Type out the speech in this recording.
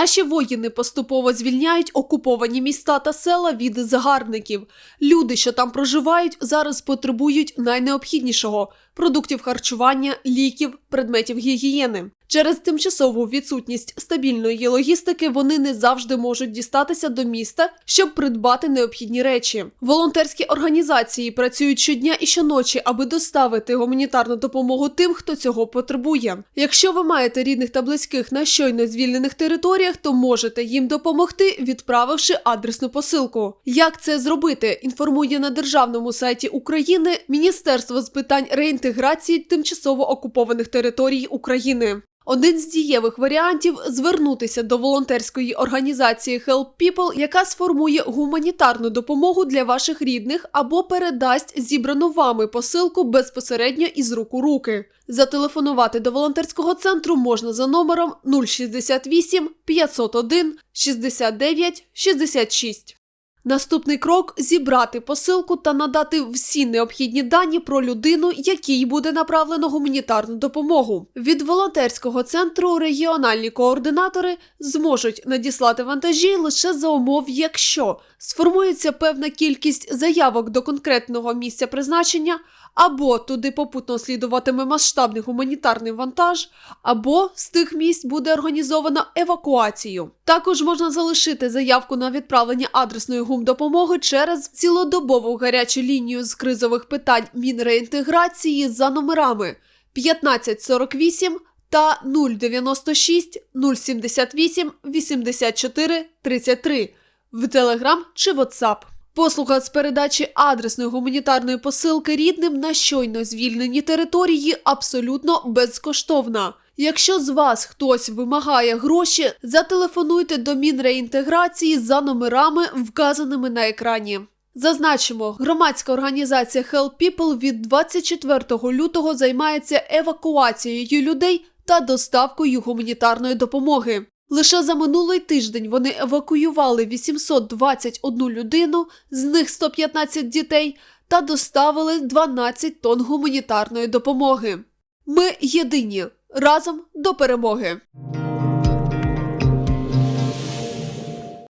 Наші воїни поступово звільняють окуповані міста та села від загарбників. Люди, що там проживають, зараз потребують найнеобхіднішого продуктів харчування, ліків, предметів гігієни. Через тимчасову відсутність стабільної логістики вони не завжди можуть дістатися до міста, щоб придбати необхідні речі. Волонтерські організації працюють щодня і щоночі, аби доставити гуманітарну допомогу тим, хто цього потребує. Якщо ви маєте рідних та близьких на щойно звільнених територіях, то можете їм допомогти, відправивши адресну посилку. Як це зробити? Інформує на державному сайті України Міністерство з питань реінтеграції тимчасово окупованих територій України. Один з дієвих варіантів звернутися до волонтерської організації Help People, яка сформує гуманітарну допомогу для ваших рідних або передасть зібрану вами посилку безпосередньо із рук у руки. Зателефонувати до волонтерського центру можна за номером 068 501 69 66. Наступний крок зібрати посилку та надати всі необхідні дані про людину, якій буде направлено гуманітарну допомогу. Від волонтерського центру регіональні координатори зможуть надіслати вантажі лише за умов, якщо сформується певна кількість заявок до конкретного місця призначення, або туди попутно слідуватиме масштабний гуманітарний вантаж, або з тих місць буде організовано евакуацію. Також можна залишити заявку на відправлення адресної гумдопомоги через цілодобову гарячу лінію з кризових питань Мінреінтеграції за номерами 1548 та 096 078 84 33 в Телеграм чи WhatsApp. Послуга з передачі адресної гуманітарної посилки рідним на щойно звільнені території абсолютно безкоштовна. Якщо з вас хтось вимагає гроші, зателефонуйте до Мінреінтеграції за номерами, вказаними на екрані. Зазначимо, громадська організація Help People від 24 лютого займається евакуацією людей та доставкою гуманітарної допомоги. Лише за минулий тиждень вони евакуювали 821 людину, з них 115 дітей, та доставили 12 тонн гуманітарної допомоги. Ми єдині разом до перемоги.